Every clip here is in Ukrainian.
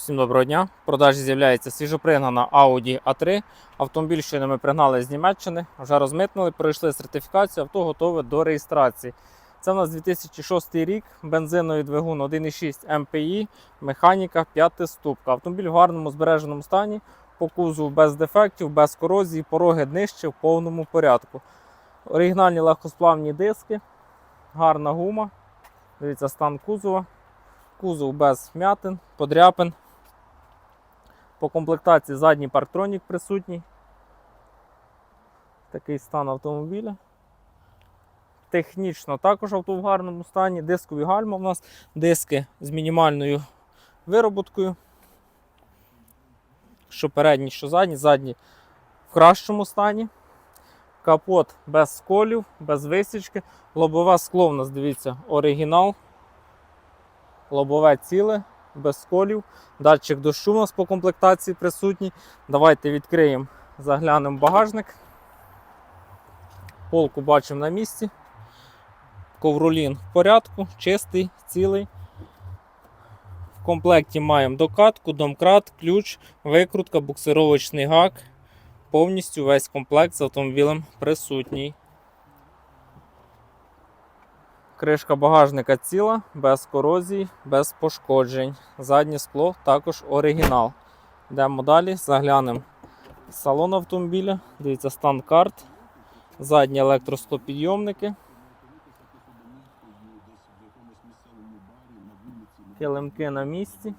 Всім доброго дня. В продажі з'являється свіжопригнана Audi A3. Автомобіль, що ми пригнали з Німеччини, вже розмитнили, пройшли сертифікацію, авто готове до реєстрації. Це у нас 2006 рік, бензиновий двигун 1,6 МПІ, механіка, 5 ступка. Автомобіль в гарному збереженому стані, по кузову без дефектів, без корозії, пороги днище в повному порядку. Оригінальні легкосплавні диски, гарна гума. Дивіться, стан кузова. Кузов без вмятин, подряпин. По комплектації задній парктронік присутній. Такий стан автомобіля. Технічно також авто в гарному стані. Дискові гальма у нас, диски з мінімальною вироботкою. Що передні, що задні, задні в кращому стані. Капот без сколів, без висічки. Лобове скло у нас, дивіться, оригінал. Лобове ціле, без сколів. Датчик дощу у нас по комплектації присутній. Давайте відкриємо, заглянемо багажник. Полку бачимо на місці. Ковролін в порядку, чистий, цілий. В комплекті маємо докатку, домкрат, ключ, викрутка, буксировочний гак. Повністю весь комплект з автомобілем присутній. Кришка багажника ціла, без корозії, без пошкоджень. Заднє скло також оригінал. Йдемо далі, заглянемо в салон автомобіля. Дивіться, стан карт, задні електросклопідйомники. Килимки на місці.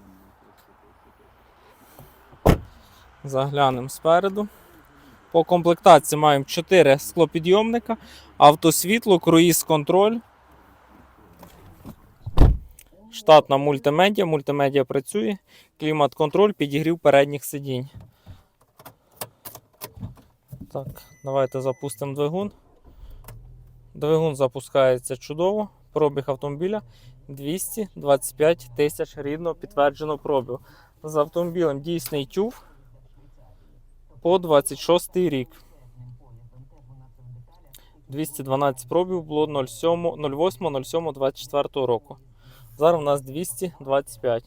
Заглянемо спереду. По комплектації маємо 4 склопідйомника, автосвітло, круїз контроль. Штатна мультимедіа, мультимедіа працює, клімат-контроль, підігрів передніх сидінь. Так, давайте запустимо двигун. Двигун запускається чудово. Пробіг автомобіля 225 тисяч рідно підтверджено пробігу. З автомобілем дійсний тюф по 26 рік. 212 пробів було 08.07.24 року. Зараз у нас 225.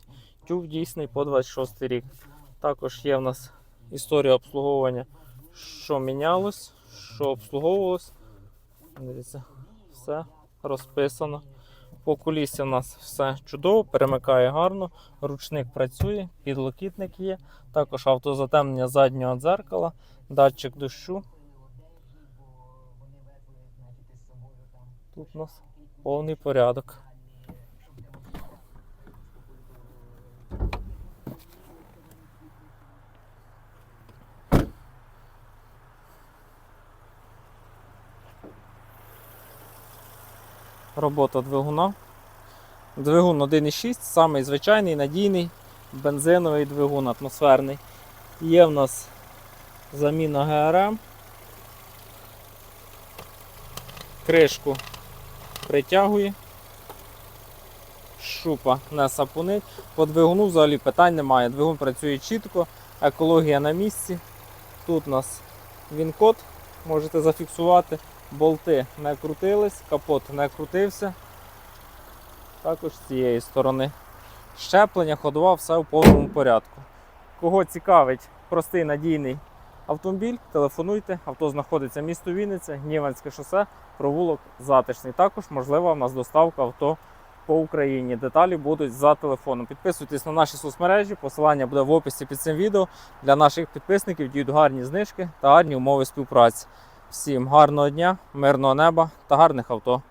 Тюк дійсний по 26 рік. Також є в нас історія обслуговування, що мінялось, що обслуговувалось. Дивіться, все розписано. По кулісі у нас все чудово, перемикає гарно, ручник працює, підлокітник є, також автозатемнення заднього дзеркала, датчик дощу. Тут у нас повний порядок. Робота двигуна. Двигун 1,6, самий звичайний, надійний, бензиновий двигун атмосферний. Є в нас заміна ГРМ. Кришку притягує. Шупа не сапунить. По двигуну взагалі питань немає. Двигун працює чітко, екологія на місці. Тут у нас він-код, можете зафіксувати. Болти не крутились, капот не крутився. Також з цієї сторони. Щеплення, ходова, все в повному порядку. Кого цікавить простий надійний автомобіль, телефонуйте. Авто знаходиться місто Вінниця, Гніванське шосе, провулок затишний. Також можлива у нас доставка авто по Україні. Деталі будуть за телефоном. Підписуйтесь на наші соцмережі, посилання буде в описі під цим відео. Для наших підписників діють гарні знижки та гарні умови співпраці. Всім гарного дня, мирного неба та гарних авто.